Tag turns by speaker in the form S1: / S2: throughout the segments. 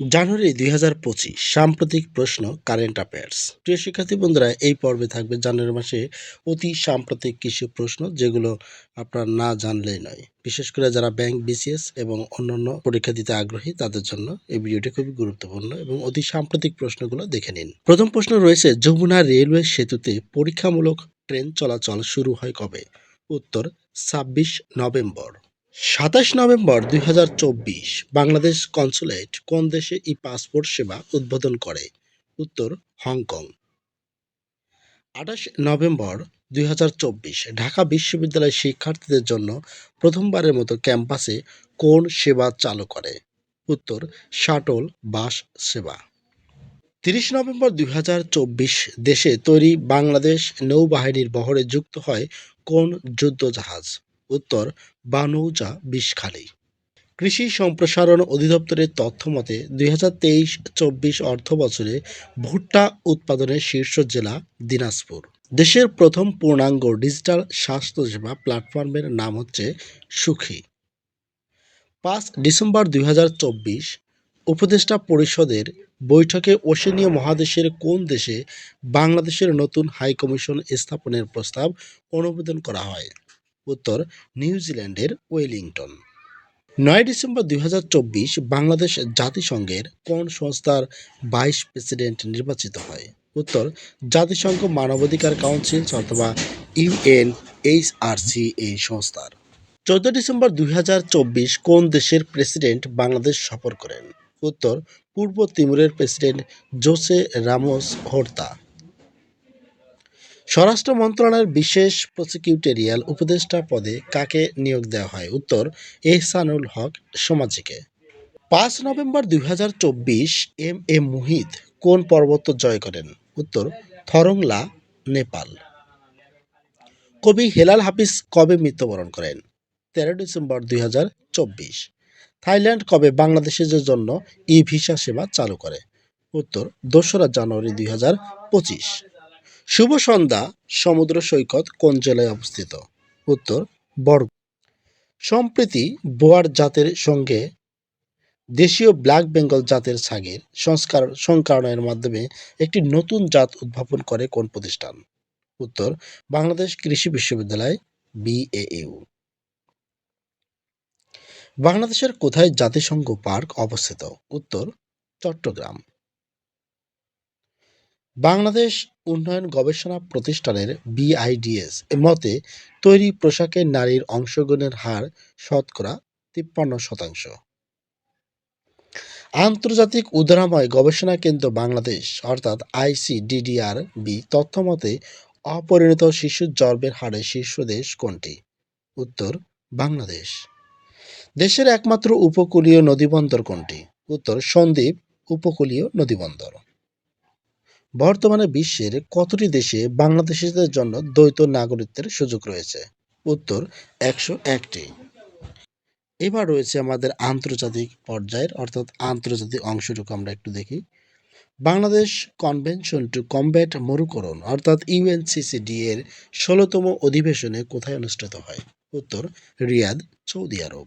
S1: জানুয়ারি দুই হাজার পঁচিশ, সাম্প্রতিক প্রশ্ন কারেন্ট অ্যাফেয়ার্স। প্রিয় শিক্ষার্থী বন্ধুরা, এই পর্বে থাকবে জানুয়ারি মাসে অতি সাম্প্রতিক কিছু প্রশ্ন যেগুলো আপনার না জানলেই নয়। বিশেষ করে যারা ব্যাংক, বিসিএস এবং অন্যান্য পরীক্ষা দিতে আগ্রহী, তাদের জন্য এই ভিডিওটি খুবই গুরুত্বপূর্ণ এবং অতি সাম্প্রতিক প্রশ্নগুলো দেখে নিন। প্রথম প্রশ্ন রয়েছে, যমুনা রেলওয়ে সেতুতে পরীক্ষামূলক ট্রেন চলাচল শুরু হয় কবে? উত্তর, ছাব্বিশ নভেম্বর। সাতাশ নভেম্বর দুই হাজার চব্বিশ বাংলাদেশ কনসুলেট কোন দেশে ই পাসপোর্ট সেবা উদ্বোধন করে? উত্তর, হংকং। আঠাশ নভেম্বর দুই হাজার চব্বিশ ঢাকা বিশ্ববিদ্যালয়ের শিক্ষার্থীদের জন্য প্রথমবারের মতো ক্যাম্পাসে কোন সেবা চালু করে? উত্তর, শাটল বাস সেবা। তিরিশ নভেম্বর দুই হাজার চব্বিশ দেশে তৈরি বাংলাদেশ নৌবাহিনীর বহরে যুক্ত হয় কোন যুদ্ধজাহাজ? উত্তর বানৌজা বিষখালী। কৃষি সম্প্রসারণ অধিদপ্তরের তথ্য মতে, দুই হাজার তেইশ চব্বিশ অর্থ বছরে ভুট্টা উৎপাদনের শীর্ষ জেলা দিনাজপুর। দেশের প্রথম পূর্ণাঙ্গ ডিজিটাল স্বাস্থ্যসেবা প্ল্যাটফর্মের নাম হচ্ছে সুখী। পাঁচ ডিসেম্বর দুই হাজার চব্বিশ উপদেষ্টা পরিষদের বৈঠকে ওশেনীয় মহাদেশের কোন দেশে বাংলাদেশের নতুন হাইকমিশন স্থাপনের প্রস্তাব অনুমোদন করা হয়? উত্তর নিউজিল্যান্ডের ওয়েলিংটন। নয় ডিসেম্বর দুই হাজার চব্বিশ বাংলাদেশ জাতিসংঘের কোন সংস্থার ভাইস প্রেসিডেন্ট নির্বাচিত হয়? উত্তর, জাতিসংঘ মানবাধিকার কাউন্সিল অথবা ইউএন এইচআরসি এই সংস্থার। চোদ্দ ডিসেম্বর দুই হাজার চব্বিশ কোন দেশের প্রেসিডেন্ট বাংলাদেশ সফর করেন? উত্তর, পূর্ব তিমুরের প্রেসিডেন্ট জোসে রামোস হোর্তা। স্বরাষ্ট্র মন্ত্রণালয়ের বিশেষ প্রসিকিউটেরিয়াল উপদেষ্টা পদে কাকে নিয়োগ দেওয়া হয়? উত্তর, এহসানুল হক, সমাজিকে। পাঁচ নভেম্বর দুই হাজার চব্বিশ, এম এ মুহিত কোন পর্বত জয় করেন? উত্তর, থরংলা, নেপাল। কবি হেলাল হাফিজ কবে মৃত্যুবরণ করেন? তেরো ডিসেম্বর দুই হাজার চব্বিশ। থাইল্যান্ড কবে বাংলাদেশের জন্য ই ভিসা সেবা চালু করে? উত্তর, দোসরা জানুয়ারি দুই পঁচিশ। শুভ সন্ধ্যা, সমুদ্র সৈকত কোন জেলায় অবস্থিত? উত্তর বর্গ সম্প্রতি বোয়ার জাতের সঙ্গে দেশীয় ব্ল্যাক বেঙ্গল জাতের ছাগের সংস্কার, সংকরণের মাধ্যমে একটি নতুন জাত উদ্ভাবন করে কোন প্রতিষ্ঠান? উত্তর, বাংলাদেশ কৃষি বিশ্ববিদ্যালয় বিএইউ বাংলাদেশের কোথায় জাতিসংঘ পার্ক অবস্থিত? উত্তর, চট্টগ্রাম। বাংলাদেশ উন্নয়ন গবেষণা প্রতিষ্ঠানের বিআইডিএস মতে, তৈরি পোশাকে নারীর অংশগ্রহণের হার শতকরা তিপ্পান্ন শতাংশ। আন্তর্জাতিক উদারাময় গবেষণা কেন্দ্র বাংলাদেশ, অর্থাৎ আইসিডিডিআর বি তথ্য মতে, অপরিণত শিশুর জন্মের হারে শীর্ষ দেশ কোনটি? উত্তর, বাংলাদেশ। দেশের একমাত্র উপকূলীয় নদীবন্দর কোনটি? উত্তর, সন্দ্বীপ, উপকূলীয় নদীবন্দর। বর্তমানে বিশ্বের কতটি দেশে বাংলাদেশিদের জন্য দ্বৈত নাগরিকত্বের সুযোগ রয়েছে? উত্তর একশো একটি। এবার রয়েছে আমাদের আন্তর্জাতিক পর্যায়ের, অর্থাৎ আন্তর্জাতিক অংশটুকু আমরা একটু দেখি। বাংলাদেশ কনভেনশন টু কমব্যাট মরুকরণ, অর্থাৎ ইউএনসিসিডি এর ষোলোতম অধিবেশনে কোথায় অনুষ্ঠিত হয়? উত্তর রিয়াদ, সৌদি আরব।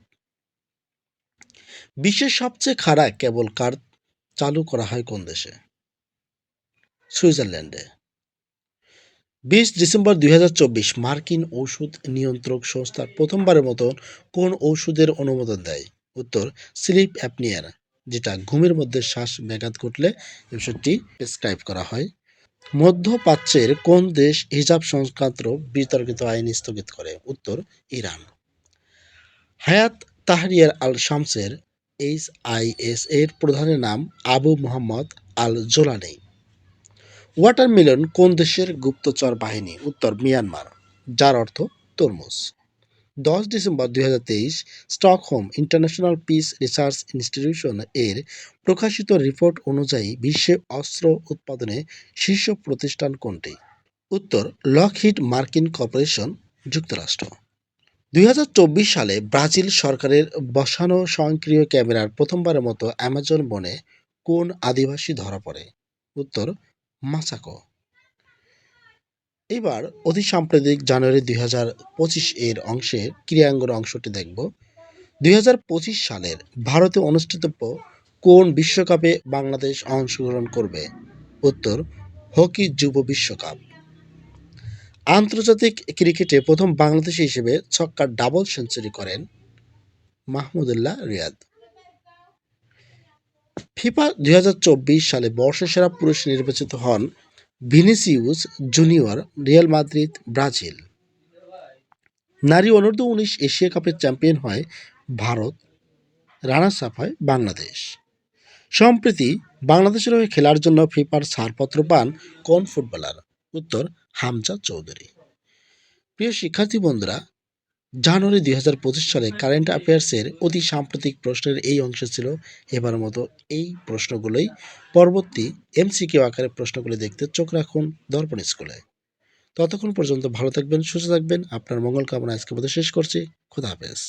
S1: বিশ্বের সবচেয়ে খারাপ কেবল কার চালু করা হয় কোন দেশে? সুইজারল্যান্ডে। বিশ ডিসেম্বর দুই হাজার চব্বিশ মার্কিন ঔষধ নিয়ন্ত্রক সংস্থা প্রথমবারের মতো কোন ঔষধের অনুমোদন দেয়? উত্তর, স্লিপ অ্যাপনিয়ার, যেটা ঘুমের মধ্যে শ্বাস ব্যাঘাত ঘটলে ওষুধটি প্রেসক্রাইব করা হয়। মধ্যপ্রাচ্যের কোন দেশ হিজাব সংক্রান্ত বিতর্কিত আইন স্থগিত করে? উত্তর, ইরান। হায়াত তাহরিয়ার আল শামসের এইচ আই এস এর প্রধানের নাম Abu Mohammad al Jolani watermelon কোন দেশের গুপ্তচর বাহিনী? উত্তর, মিয়ানমার, যার অর্থ তরমুজ। দশ ডিসেম্বর দুই হাজার তেইশ, Stockholm international peace research institution এর প্রকাশিত রিপোর্ট অনুযায়ী বিশ্বে অস্ত্র উৎপাদনে শীর্ষ প্রতিষ্ঠান কোনটি? উত্তর, লকহিড মার্কিন কর্পোরেশন, যুক্তরাষ্ট্র। দুই হাজার চব্বিশ সালে ব্রাজিল সরকারের বসানো স্বয়ংক্রিয় ক্যামেরার প্রথমবারের মতো অ্যামাজন বনে কোন আদিবাসী ধরা পড়ে? উত্তর মাসাকো। এবার অতি সাম্প্রতিক জানুয়ারি দুই হাজার পঁচিশ এর অংশের ক্রিয়াঙ্গন অংশটি দেখব। দুই হাজার পঁচিশ সালের ভারতে অনুষ্ঠিত কোন বিশ্বকাপে বাংলাদেশ অংশগ্রহণ করবে? উত্তর, হকি যুব বিশ্বকাপ। আন্তর্জাতিক ক্রিকেটে প্রথম বাংলাদেশি হিসেবে ছক্কার ডাবল সেঞ্চুরি করেন মাহমুদুল্লাহ রিয়াদ। ফিফা দুই হাজার চব্বিশ সালে বর্ষসেরা পুরুষ নির্বাচিত হন Vinicius junior Real Madrid, Brazil. নারী অনূর্ধ্ব উনিশ এশিয়া কাপের চ্যাম্পিয়ন হয় ভারত রানার্স আপ হয় বাংলাদেশ। সম্প্রতি বাংলাদেশের হয়ে খেলার জন্য ফিফার ছাড়পত্র পান কোন ফুটবলার? উত্তর, হামজা চৌধুরী। প্রিয় শিক্ষার্থী বন্ধুরা জানুয়ারি দুই হাজার পঁচিশ সালে কারেন্ট অ্যাফেয়ার্সের অতি সাম্প্রতিক প্রশ্নের এই অংশ ছিল এবার মতো এই প্রশ্নগুলোই। পরবর্তী এমসিকিউ আকারের প্রশ্নগুলি দেখতে চোখ রাখুন দর্পণ স্কুলে। ততক্ষণ পর্যন্ত ভালো থাকবেন, সুস্থ থাকবেন। আপনার মঙ্গল কামনা আজকে মতো শেষ করছি। খোদা হাফেজ।